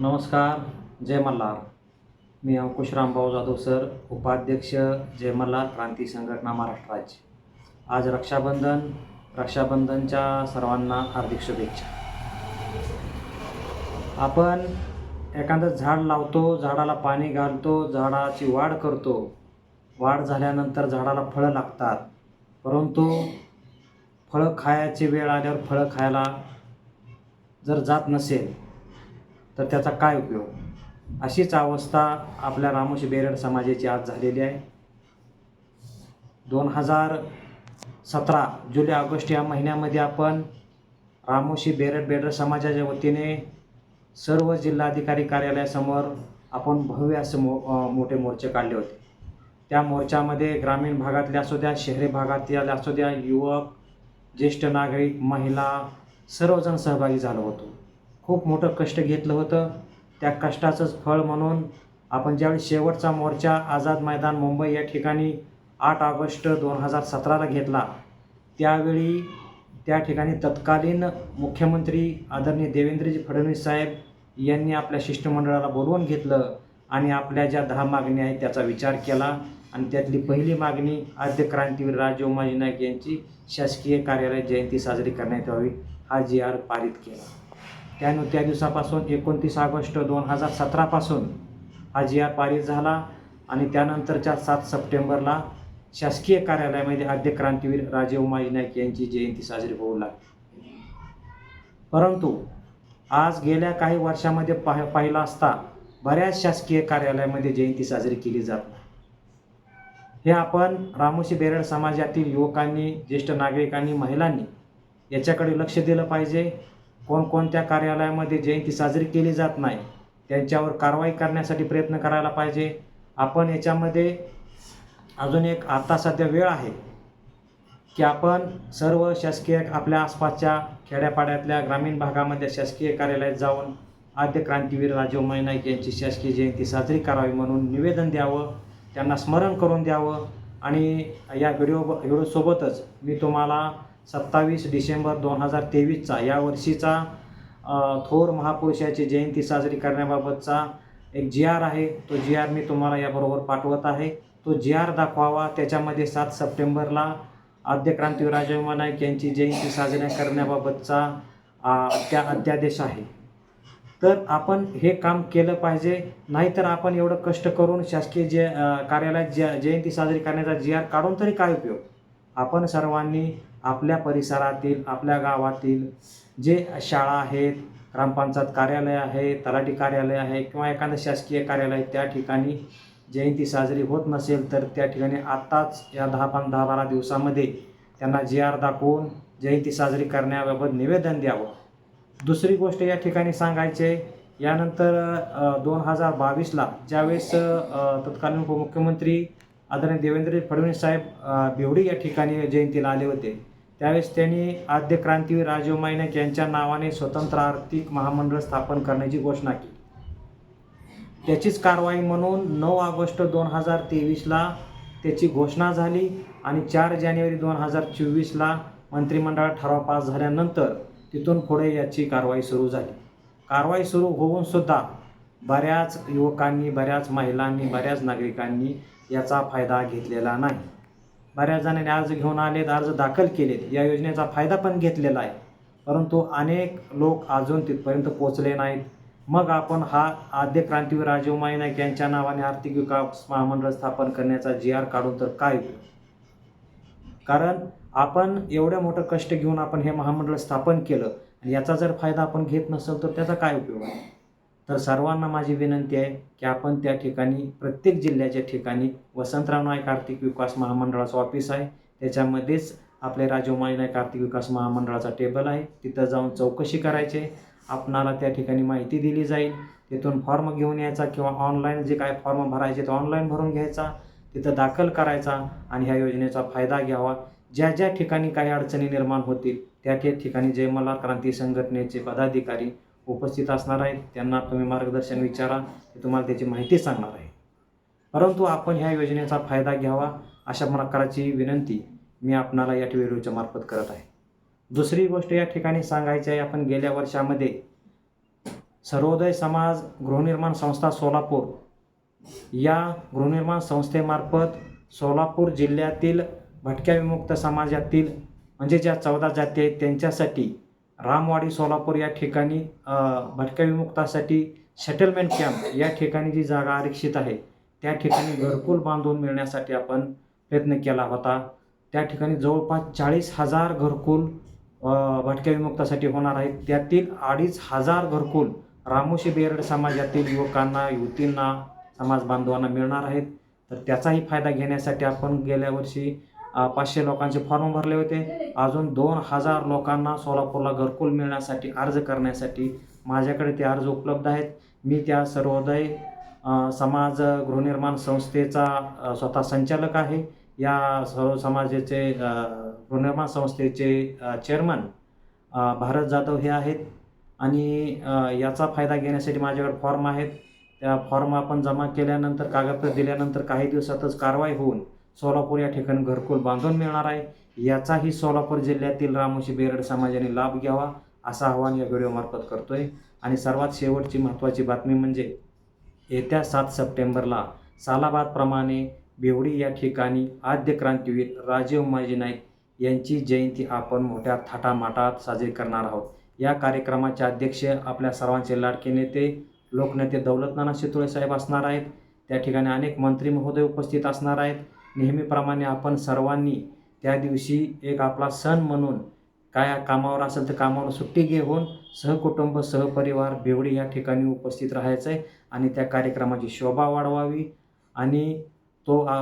नमस्कार जय मल्हार. मी अंकुश रामभाऊ जाधव सर उपाध्यक्ष जय मल्हार क्रांती संघटना महाराष्ट्र राज्य. आज रक्षाबंधन रक्षाबंधनच्या सर्वांना हार्दिक शुभेच्छा. आपण एखादं झाड लावतो झाडाला पाणी घालतो झाडाची वाढ करतो. वाढ झाल्यानंतर झाडाला फळं लागतात. परंतु फळं खायची वेळ आल्यावर फळं खायला जर जात नसेल तर त्याचा काय उपयोग? अशीच अवस्था आपल्या रामोशी बेरड समाजाची आज झालेली आहे. दोन हजार सतरा जुलै ऑगस्ट या महिन्यामध्ये आपण रामोशी बेरड बेरड समाजाच्या वतीने सर्व जिल्हाधिकारी कार्यालयासमोर आपण भव्य असे मो मोठे मोर्चे काढले होते. त्या मोर्चामध्ये ग्रामीण भागातले असू द्या शहरी भागातल्या असू द्या युवक ज्येष्ठ नागरिक महिला सर्वजण सहभागी झालो होतो. खूप मोठं कष्ट घेतलं होतं. त्या कष्टाचंच फळ म्हणून आपण ज्यावेळी शेवटचा मोर्चा आझाद मैदान मुंबई या ठिकाणी आठ ऑगस्ट दोन हजार सतराला घेतला त्यावेळी त्या ठिकाणी तत्कालीन मुख्यमंत्री आदरणीय देवेंद्रजी फडणवीस साहेब यांनी आपल्या शिष्टमंडळाला बोलवून घेतलं आणि आपल्या ज्या दहा मागण्या आहेत त्याचा विचार केला. आणि त्यातली पहिली मागणी आद्य क्रांतीवीर राजे उमाजी नाईक यांची शासकीय कार्यालय जयंती साजरी करण्यात यावी हा जी आर पारित केला. त्यानु त्या दिवसापासून एकोणतीस ऑगस्ट दोन हजार सतरापासून हा जी आर पारित झाला आणि त्यानंतरच्या सात सप्टेंबरला शासकीय कार्यालयामध्ये आद्य क्रांतीवीर राजे उमाजी नाईक यांची जयंती साजरी होऊ लागली. परंतु आज गेल्या काही वर्षामध्ये पाह पाहिला असता बऱ्याच शासकीय कार्यालयामध्ये जयंती साजरी केली जात नाही. हे आपण रामोशी बेरड समाजातील युवकांनी ज्येष्ठ नागरिकांनी महिलांनी याच्याकडे लक्ष दिलं पाहिजे. कोणकोणत्या कार्यालयामध्ये जयंती साजरी केली जात नाही त्यांच्यावर कारवाई करण्यासाठी प्रयत्न करायला पाहिजे. आपण याच्यामध्ये अजून एक आता सध्या वेळ आहे की आपण सर्व शासकीय आपल्या आसपासच्या खेड्यापाड्यातल्या ग्रामीण भागामध्ये शासकीय कार्यालयात जाऊन आद्य क्रांतीवीर राजेमाई नाईक यांची शासकीय जयंती साजरी करावी म्हणून निवेदन द्यावं त्यांना स्मरण करून द्यावं. आणि या व्हिडिओ व्हिडिओसोबतच मी तुम्हाला सत्तावीस डिसेंबर दोन हजार तेवीसचा या वर्षीचा थोर महापुरुषाची जयंती साजरी करण्याबाबतचा एक जी आर आहे. तो जी आर मी तुम्हाला याबरोबर पाठवत आहे. तो जी आर दाखवावा. त्याच्यामध्ये सात सप्टेंबरला आद्य क्रांतीवीर नाईक यांची जयंती साजरी करण्याबाबतचा त्या अध्यादेश आहे. तर आपण हे काम केलं पाहिजे. नाहीतर आपण एवढं कष्ट करून शासकीय जे कार्यालयात जयंती साजरी करण्याचा जी आर काढून तरी काय उपयोग? आपण सर्वांनी आपल्या परिसरातील आपल्या गावातील जे शाळा आहेत ग्रामपंचायत कार्यालय आहे तलाठी कार्यालय आहे किंवा एखादं शासकीय कार्यालय त्या ठिकाणी जयंती साजरी होत नसेल तर त्या ठिकाणी आत्ताच या दहा पाच दहा बारा दिवसामध्ये त्यांना जी आर दाखवून जयंती साजरी करण्याबाबत निवेदन द्यावं. दुसरी गोष्ट या ठिकाणी सांगायचे यानंतर दोन हजार बावीसला ज्यावेळेस तत्कालीन उपमुख्यमंत्री आदरणीय देवेंद्र फडणवीस साहेब अ, बिवडी या ठिकाणी जयंतीला आले होते त्यावेळेस त्यांनी आद्य क्रांतीवीर राजीव नाईक यांच्या नावाने स्वतंत्र आर्थिक महामंडळ स्थापन करण्याची घोषणा केली. त्याचीच कारवाई म्हणून नऊ ऑगस्ट दोन हजार तेवीसला त्याची घोषणा झाली आणि चार जानेवारी दोन हजार चोवीसला मंत्रिमंडळात ठराव पास झाल्यानंतर तिथून पुढे याची कारवाई सुरू झाली. कारवाई सुरू होऊन सुद्धा बऱ्याच युवकांनी बऱ्याच महिलांनी बऱ्याच नागरिकांनी याचा फायदा घेतलेला नाही. बऱ्याच जणांनी अर्ज घेऊन आलेत अर्ज दाखल केलेत. या योजनेचा फायदा पण घेतलेला आहे. परंतु अनेक लोक अजून तिथपर्यंत पोचले नाहीत. मग आपण हा आद्य क्रांतीवीर राजेमाई नाईक यांच्या नावाने आर्थिक विकास महामंडळ स्थापन करण्याचा जी आर काढून तर काय कारण आपण एवढं मोठं कष्ट घेऊन आपण हे महामंडळ स्थापन केलं आणि याचा जर फायदा आपण घेत नसेल तर त्याचा काय उपयोग आहे? तर सर्वांना माझी विनंती आहे की आपण त्या ठिकाणी प्रत्येक जिल्ह्याच्या ठिकाणी वसंतराव नाईक आर्थिक विकास महामंडळाचं ऑफिस आहे. त्याच्यामध्येच आपले राजोमाई नाईक आर्थिक विकास महामंडळाचा टेबल आहे. तिथं जाऊन चौकशी करायची. आपणाला त्या ठिकाणी माहिती दिली जाईल. तिथून फॉर्म घेऊन यायचा किंवा ऑनलाईन जे काय फॉर्म भरायचे ते ऑनलाईन भरून घ्यायचा. तिथं दाखल करायचा आणि ह्या योजनेचा फायदा घ्यावा. ज्या ज्या ठिकाणी काही अडचणी निर्माण होतील त्या त्या ठिकाणी जय क्रांती संघटनेचे पदाधिकारी उपस्थित असणार आहेत. त्यांना तुम्ही मार्गदर्शन विचारा. ते तुम्हाला त्याची माहिती सांगणार आहे परंतु आपण ह्या योजनेचा फायदा घ्यावा अशा प्रकारची विनंती मी आपणाला या व्हिडिओच्या मार्फत करत आहे. दुसरी गोष्ट या ठिकाणी सांगायची आहे. आपण गेल्या वर्षामध्ये सर्वोदय समाज गृहनिर्माण संस्था सोलापूर या गृहनिर्माण संस्थेमार्फत सोलापूर जिल्ह्यातील भटक्या विमुक्त समाजातील म्हणजे ज्या चौदा जाती आहेत त्यांच्यासाठी रामवाडी सोलापूर या ठिकाणी भटक्या विमुक्तासाठी सेटलमेंट कॅम्प या ठिकाणी जी जागा आरक्षित आहे त्या ठिकाणी घरकुल बांधून मिळण्यासाठी आपण प्रयत्न केला होता. त्या ठिकाणी जवळपास चाळीस हजार घरकुल भटक्या विमुक्तासाठी होणार आहेत. त्यातील अडीच हजार घरकुल रामोशी बेरड समाजातील युवकांना युवतींना समाज बांधवांना मिळणार आहेत. तर त्याचाही फायदा घेण्यासाठी आपण गेल्या वर्षी पाचशे लोकांचे फॉर्म भरले होते. अजून दोन हजार लोकांना सोलापूरला घरकुल मिळण्यासाठी अर्ज करण्यासाठी माझ्याकडे ते अर्ज उपलब्ध आहेत. मी त्या सर्वोदय समाज गृहनिर्माण संस्थेचा स्वतः संचालक आहे. या सर्व समाजाचे गृहनिर्माण संस्थेचे चेअरमन भारत जाधव हे आहेत. आणि याचा फायदा घेण्यासाठी माझ्याकडे फॉर्म आहेत. त्या फॉर्म आपण जमा केल्यानंतर कागदपत्र दिल्यानंतर काही दिवसातच कारवाई होऊन सोलापूर या ठिकाणी घरकुल बांधून मिळणार आहे. याचाही सोलापूर जिल्ह्यातील रामोशी बेरड समाजाने लाभ घ्यावा असं आवाहन या व्हिडिओमार्फत करतोय. आणि सर्वात शेवटची महत्त्वाची बातमी म्हणजे येत्या सात सप्टेंबरला सालाबादप्रमाणे बेवडी या ठिकाणी आद्य क्रांतीवीर राजीव उमाजी नाईक यांची जयंती आपण मोठ्या थाटामाटात साजरी करणार आहोत. या कार्यक्रमाचे अध्यक्ष आपल्या सर्वांचे लाडके नेते लोकनेते दौलतनाना शितोळे साहेब असणार आहेत. त्या ठिकाणी अनेक मंत्री महोदय उपस्थित असणार आहेत. नेहमीप्रमाणे आपण सर्वांनी त्या दिवशी एक आपला सण म्हणून काय कामावर असेल तर कामावर सुट्टी घेऊन सहकुटुंब सहपरिवार बेवडी या ठिकाणी उपस्थित राहायचं आहे आणि त्या कार्यक्रमाची शोभा वाढवावी आणि तो आ-